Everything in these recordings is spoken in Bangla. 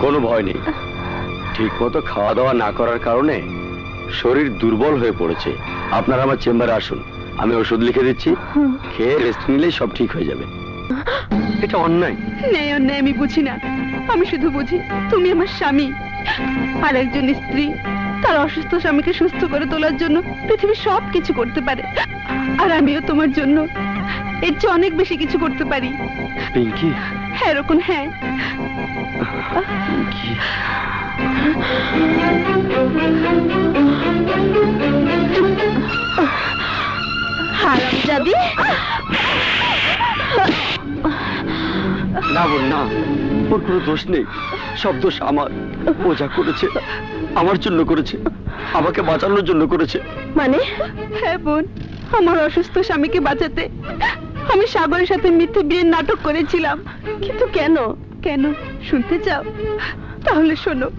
কোনো ভয় নেই। ঠিক মতো খাওয়া দাওয়া না করার কারণে শরীর দুর্বল হয়ে পড়েছে। আপনারা আমার চেম্বারে আসুন। আমি ওষুধ লিখে দিচ্ছি। খেয়ে রেস্ট নিলেই সব ঠিক হয়ে যাবে। এটা অন্যায়। ন্যায় অন্যায় আমি বুঝি না। আমি শুধু বুঝি তুমি আমার স্বামী। আর একজন স্ত্রী তার অসুস্থ স্বামীকে সুস্থ করে তোলার জন্য পৃথিবীর সব কিছু করতে পারে। আর আমিও তোমার জন্য এর চেয়ে অনেক বেশি কিছু করতে পারি। পিঙ্কি হ্যাঁ রকম হ্যাঁ। হারাম যাবি না বোন না। ওর কোনো দোষ নেই। সব দোষ আমার। ও যা করেছে আমার জন্য করেছে আমাকে বাঁচানোর জন্য করেছে। মানে? হ্যাঁ বোন আমার অসুস্থ স্বামীকে বাঁচাতে আমি সাগরের সাথে মিথ্যে বিয়ের নাটক করেছিলাম। কিন্তু কেন? কেন? শুনতে চাও? তাহলে শোনো।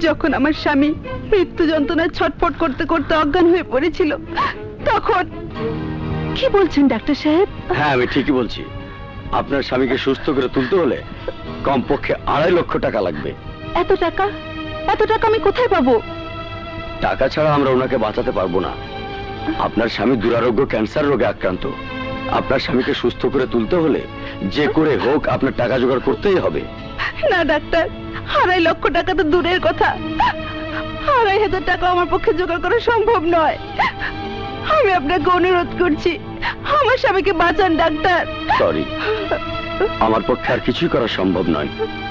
যখন আমার স্বামী মৃত্যু যন্ত্রণায় ছটফট করতে করতে অজ্ঞান হয়ে পড়েছিল তখন কি বলছেন ডাক্তার সাহেব? হ্যাঁ আমি ঠিকই বলছি। আপনার স্বামীকে সুস্থ করে তুলতে হলে কমপক্ষে আড়াই লক্ষ টাকা লাগবে। এত টাকা? এত টাকা আমি কোথায় পাবো? টাকা ছাড়া আমরা ওনাকে বাঁচাতে পারব না। আপনার স্বামী দুরারোগ্য ক্যান্সার রোগে আক্রান্ত। আপনার স্বামীকে সুস্থ করে তুলতে হলে যে করে হোক আপনার টাকা জোগাড় করতেই হবে। না ডাক্তার আড়াই লক্ষ টাকা তো দূরের কথা। আড়াই হাজার টাকা আমার পক্ষে জোগাড় করা সম্ভব নয়। আমি আপনাকে অনুরোধ করছি আমার স্বামীকে বাঁচান ডাক্তার। সরি আমার পক্ষে আর কিছুই করা সম্ভব নয়।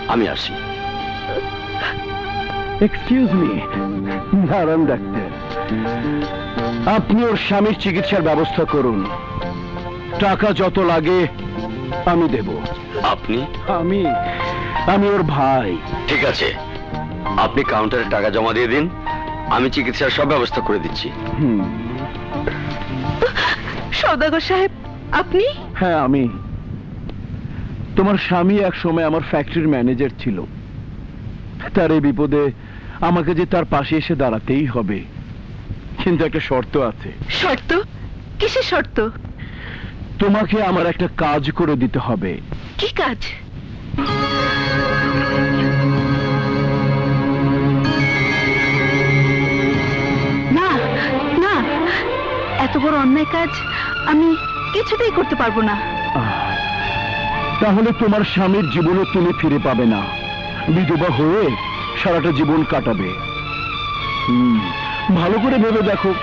আমি আসি। এক্সকিউজ মি দাঁড়ান ডাক্তার। আপনি ওর স্বামীর চিকিৎসার ব্যবস্থা করুন। টাকা যত লাগে আমি দেব। আপনি? আমি আমি ওর ভাই। ঠিক আছে। আপনি কাউন্টারে টাকা জমা দিয়ে দিন আমি চিকিৎসার সব ব্যবস্থা করে দিচ্ছি। হুম। সৌদাগর সাহেব আপনি? হ্যাঁ আমি। তোমার স্বামী এক সময় আমার ফ্যাক্টরির ম্যানেজার ছিল। তার এই বিপদে আমাকে যে তার পাশে এসে দাঁড়াতেই হবে। কিন্তু একটা শর্ত আছে। শর্ত? কিসের শর্ত? তোমাকে আমার একটা কাজ করে দিতে হবে। কি কাজ? না না এত বড় অন্যায় কাজ আমি কিছুতেই করতে পারব না। তাহলে তোমার স্বামীর জীবনে তুমি ফিরে পাবে না। বিধবা হয়ে সারাটা জীবন কাটাবে। হুম, ভালো করে ভেবে দেখো।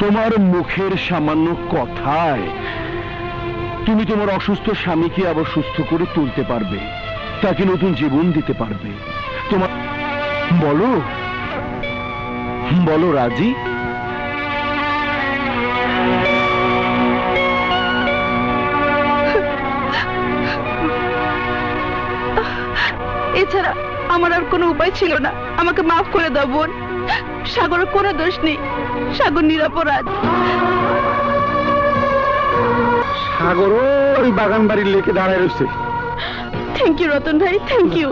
তোমার মুখের সামান্য কথায় তুমি তোমার অসুস্থ স্বামীকে আবার সুস্থ করে তুলতে পারবে, তাকে নতুন জীবন দিতে পারবে। তোমার বলো। বলো, রাজি? এছাড়া আমার আর কোনো উপায় ছিল না। আমাকে মাফ করে দাও, বোন। সাগরের কোনো দোষ নেই। সাগর নিরাপরাধ। সাগর ওই বাগান বাড়ির লেকে দাঁড়ায় রয়েছে। থ্যাংক ইউ রতন ভাই থ্যাংক ইউ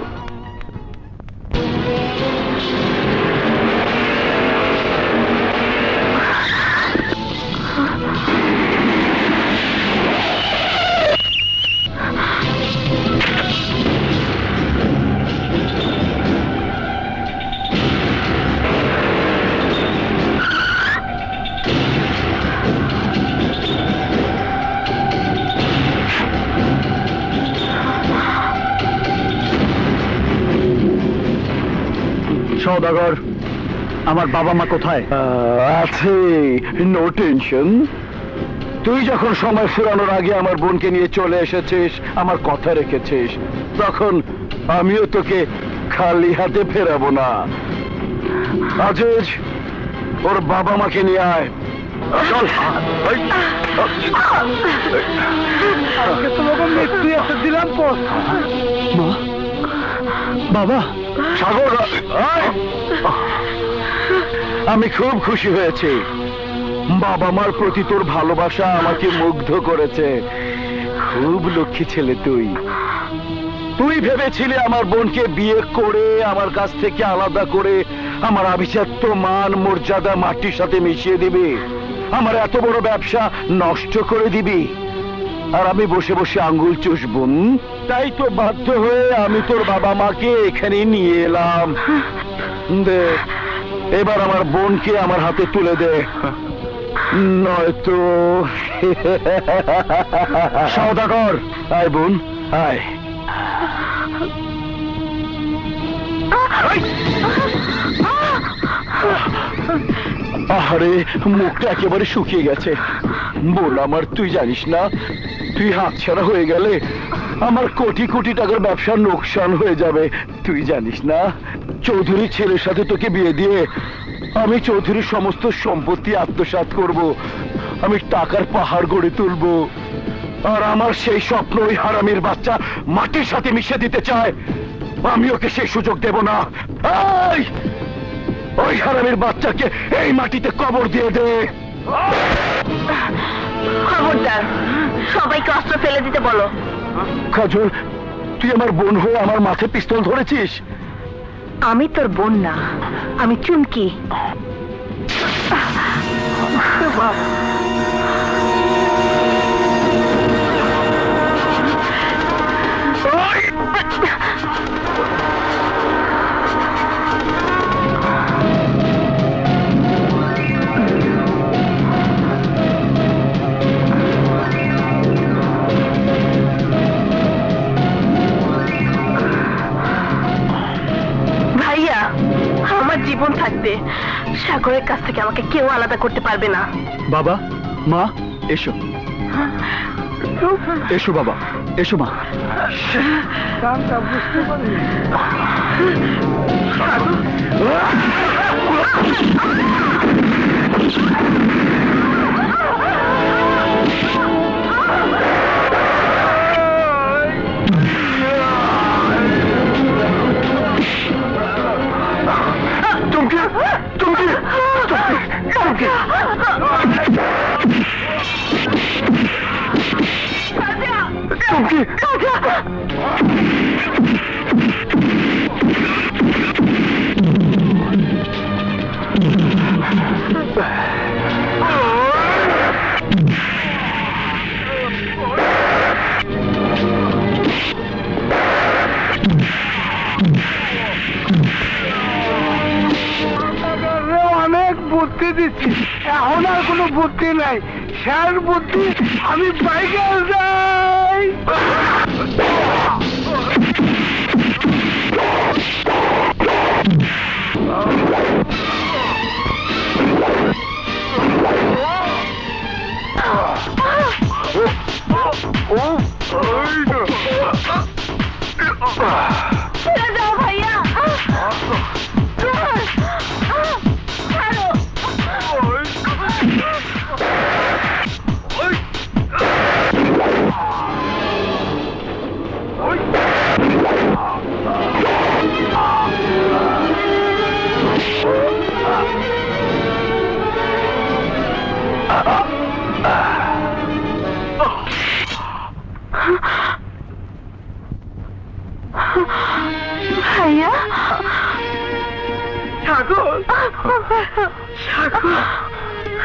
সৌদাগর আমার বাবা মা কোথায়? আছে। নো টেনশন তুই যখন সময় ফুরানোর আগে আমার বোনকে নিয়ে চলে এসেছিস আমার কথা রেখেছিস তখন আমিও তোকে খালি হাতে ফেরাবো না। আজিজ ওর বাবা মাকে নিয়ে আয়। চল। তোমাকে মৃত্যু এসে দিলাম পর। মা? বাবা, সাগর আমি খুব খুশি হয়েছি। বাবা মার প্রতি তোর ভালোবাসা আমাকে মুগ্ধ করেছে। খুব লক্ষ্মী ছেলে তুই। তুই ভেবেছিলি আমার বোনকে বিয়ে করে, আমার কাছ থেকে আলাদা করে আমার আভিজাত্য মান, মর্যাদা, মাটির সাথে মিশিয়ে দিবি। আমার এত বড় ব্যবসা নষ্ট করে দিবি। আর আমি বসে বসে আঙ্গুল চুষব হুম? তাই তো বাধ্য হয়ে আমি তোর বাবা মাকে এখানে নিয়ে এলাম। দে, এবার আমার বোনকে আমার হাতে তুলে দে। নয়তো। সৌদাগর আয় বোন, আয়। আহারে, মুখটা একেবারে শুকিয়ে গেছে। বোন আমার, তুই জানিস না, তুই হাতছাড়া হয়ে গেলে আমার কোটি কোটি টাকার ব্যবসার লোকসান হয়ে যাবে। তুই জানিস না চৌধুরী ছেলের সাথে তোকে বিয়ে দিয়ে আমি চৌধুরীর সমস্ত সম্পত্তি আত্মসাৎ করব। আমি টাকার পাহাড় গড়ে তুলবো। আর আমার সেই স্বপ্ন ওই হারামির বাচ্চা মাটির সাথে মিশে দিতে চায়। আমি ওকে সেই সুযোগ দেব না! ওই হারামির বাচ্চাকে এই মাটিতে কবর দিয়ে দে। খবরদার সবাইকে অস্ত্র ফেলে দিতে বলো। কাজল তুই আমার বোন হয়ে আমার মাথায় পিস্তল ধরেছিস? আমি তোর বোন না আমি চুমকি। জীবন থাকবে সাগরের কাছ থেকে আমাকে কেউ আলাদা করতে পারবে না। বাবা মা এসো। এসো বাবা এসো মা। অনেক বুদ্ধি দিচ্ছি। এখন আর কোনো বুদ্ধি নাই। শেষ বুদ্ধি আমি বাইকে যাই। ছেড়ে দাও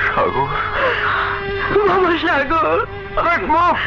সাগর। বাবা সাগর। মুখ।